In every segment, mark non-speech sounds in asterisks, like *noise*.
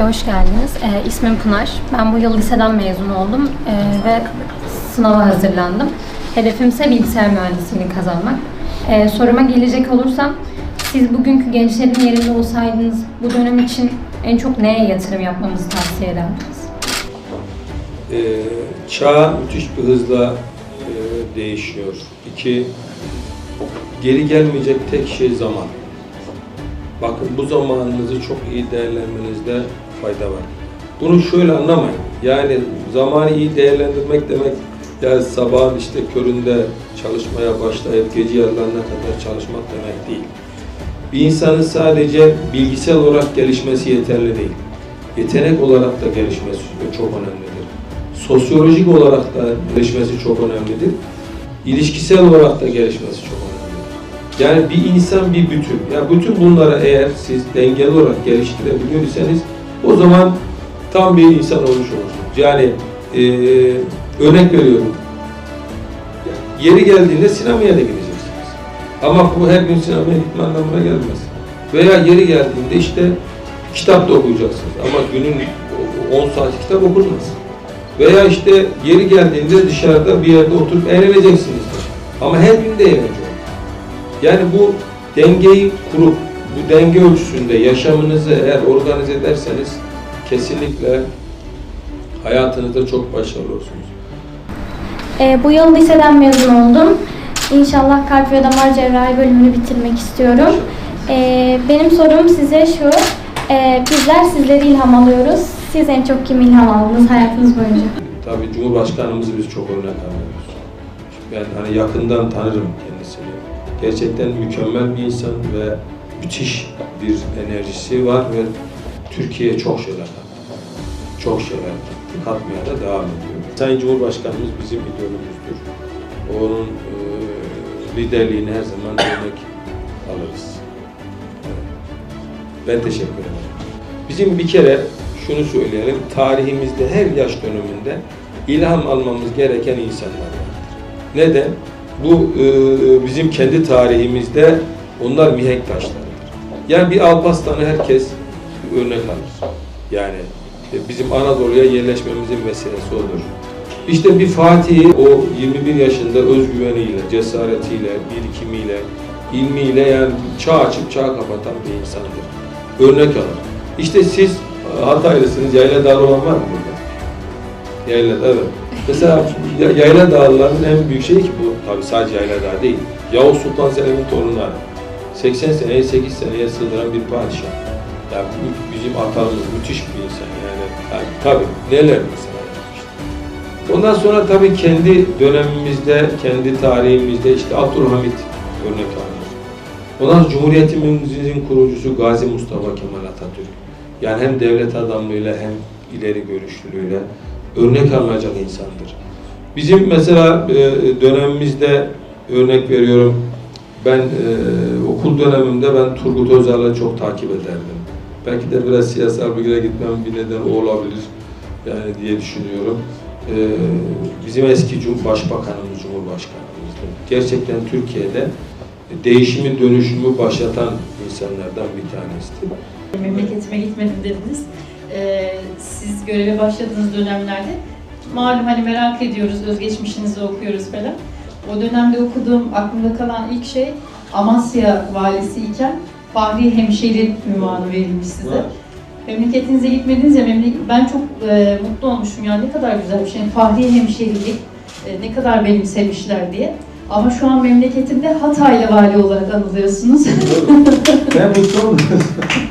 Hoş geldiniz. Ee, ismim Pınar. Ben bu yıl liseden mezun oldum ee, ve sınava hazırlandım. Hedefim ise bilgisayar mühendisliğini kazanmak. Ee, soruma gelecek olursam, siz bugünkü gençlerin yerinde olsaydınız bu dönem için en çok neye yatırım yapmamızı tavsiye ederdiniz? Ee, çağ müthiş bir hızla e, değişiyor. İki, geri gelmeyecek tek şey zaman. Bakın bu zamanınızı çok iyi değerlendirmenizde fayda var. Bunu şöyle anlamayın. Yani zamanı iyi değerlendirmek demek yani sabahın işte köründe çalışmaya başlayıp gece yarılarına kadar çalışmak demek değil. Bir insanın sadece bilgisel olarak gelişmesi yeterli değil. Yetenek olarak da gelişmesi çok önemlidir. Sosyolojik olarak da gelişmesi çok önemlidir. İlişkisel olarak da gelişmesi çok. Yani bir insan bir bütün. Ya bütün bunları eğer siz dengeli olarak geliştirebiliyorsanız o zaman tam bir insan olmuş olursunuz. Yani eee, örnek veriyorum. Yeri geldiğinde sinemaya da gideceksiniz. Ama bu her gün sinemaya gitme anlamına gelmez. Veya yeri geldiğinde işte kitap da okuyacaksınız. Ama günün 10 saat kitap okunmaz. Veya işte yeri geldiğinde dışarıda bir yerde oturup eğleneceksiniz. Ama her gün de eğlence olur. Yani bu dengeyi kurup bu denge ölçüsünde yaşamınızı eğer organize ederseniz kesinlikle hayatınızda çok başarılı olursunuz. Ee, bu yıl liseden mezun oldum. İnşallah kalp ve damar cerrahi bölümünü bitirmek istiyorum. Ee, benim sorum size şu. Ee, bizler sizleri ilham alıyoruz. Siz en çok kim ilham aldınız hayatınız boyunca? Tabii Cumhurbaşkanımızı biz çok örnek alıyoruz. Ben hani yakından tanırım. Gerçekten mükemmel bir insan ve müthiş bir enerjisi var ve Türkiye'ye çok şeyler. Çok şeyler. Katmaya da devam ediyor. Sayın Cumhurbaşkanımız bizim idolümüzdür. Onun e, liderliğini her zaman örnek alırız. Ben teşekkür ederim. Bizim bir kere şunu söyleyelim, tarihimizde her yaş döneminde ilham almamız gereken insanlar vardır. Neden? Bu e, bizim kendi tarihimizde onlar mihenk taşlarıdır. Yani bir Alparslan'ı herkes örnek alır. Yani e, bizim Anadolu'ya yerleşmemizin meselesi odur. İşte bir Fatih'i o 21 yaşında özgüveniyle, cesaretiyle, birikimiyle, ilmiyle yani çağ açıp çağ kapatan bir insandır. Örnek alır. İşte siz e, Hataylısınız, Yayla Dağlı olan var mı burada? Yayla Dağı. Mesela Yayla Dağlıların en büyük şeyi ki bu, tabii sadece Yayla Dağı değil. Yavuz Sultan Selim'in torunları. 80 seneye 8 seneye sığdıran bir padişah. Yani bizim atamız müthiş bir insan yani. yani tabii neler mesela yapmıştı. Ondan sonra tabii kendi dönemimizde, kendi tarihimizde işte Abdülhamit örnek alınır. Ondan sonra Cumhuriyetimizin kurucusu Gazi Mustafa Kemal Atatürk. Yani hem devlet adamlığıyla hem ileri görüşlülüğüyle örnek alınacak insandır. Bizim mesela e, dönemimizde örnek veriyorum, ben e, okul dönemimde ben Turgut Özal'ı çok takip ederdim. Belki de biraz siyasal bilgiye gitmem bir neden o olabilir yani diye düşünüyorum. E, bizim eski Cum Başbakanımız, Cumhurbaşkanımızdı. Gerçekten Türkiye'de değişimi, dönüşümü başlatan insanlardan bir tanesidir. Memleketime gitmedim dediniz. Siz göreve başladığınız dönemlerde malum hani merak ediyoruz, özgeçmişinizi okuyoruz falan. O dönemde okuduğum aklımda kalan ilk şey Amasya valisi iken Fahri Hemşeri ünvanı verilmiş size. Evet. Memleketinize gitmediniz ya, ben çok e, mutlu olmuşum ya ne kadar güzel bir şey. Fahri Hemşerilik e, ne kadar benimsemişler diye. Ama şu an memleketimde Hataylı vali olarak anılıyorsunuz. ben mutlu oldum. *laughs*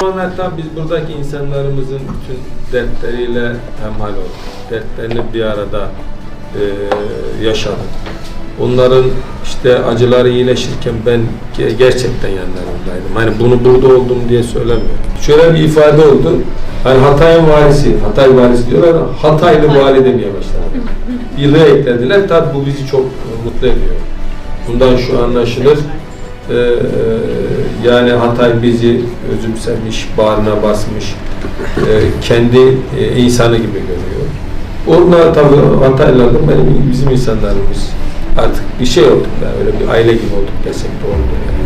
Hatta biz buradaki insanlarımızın bütün dertleriyle hemhal olduk. Dertlerini bir arada e, yaşadık. Onların işte acıları iyileşirken ben ge- gerçekten yanlarındaydım. Hani bunu burada oldum diye söylemiyorum. Şöyle bir ifade oldu. Hani Hatay'ın valisi, Hatay valisi diyorlar Hataylı Hatay. vali demeye başladı. Yılı eklediler. Tabi bu bizi çok mutlu ediyor. Bundan şu anlaşılır. Ee, yani Hatay bizi özümsemiş, bağrına basmış, e, kendi e, insanı gibi görüyor. Onlar tabii Hataylılardan benim bizim insanlarımız artık bir şey olduk yani öyle bir aile gibi olduk desek de oldu yani.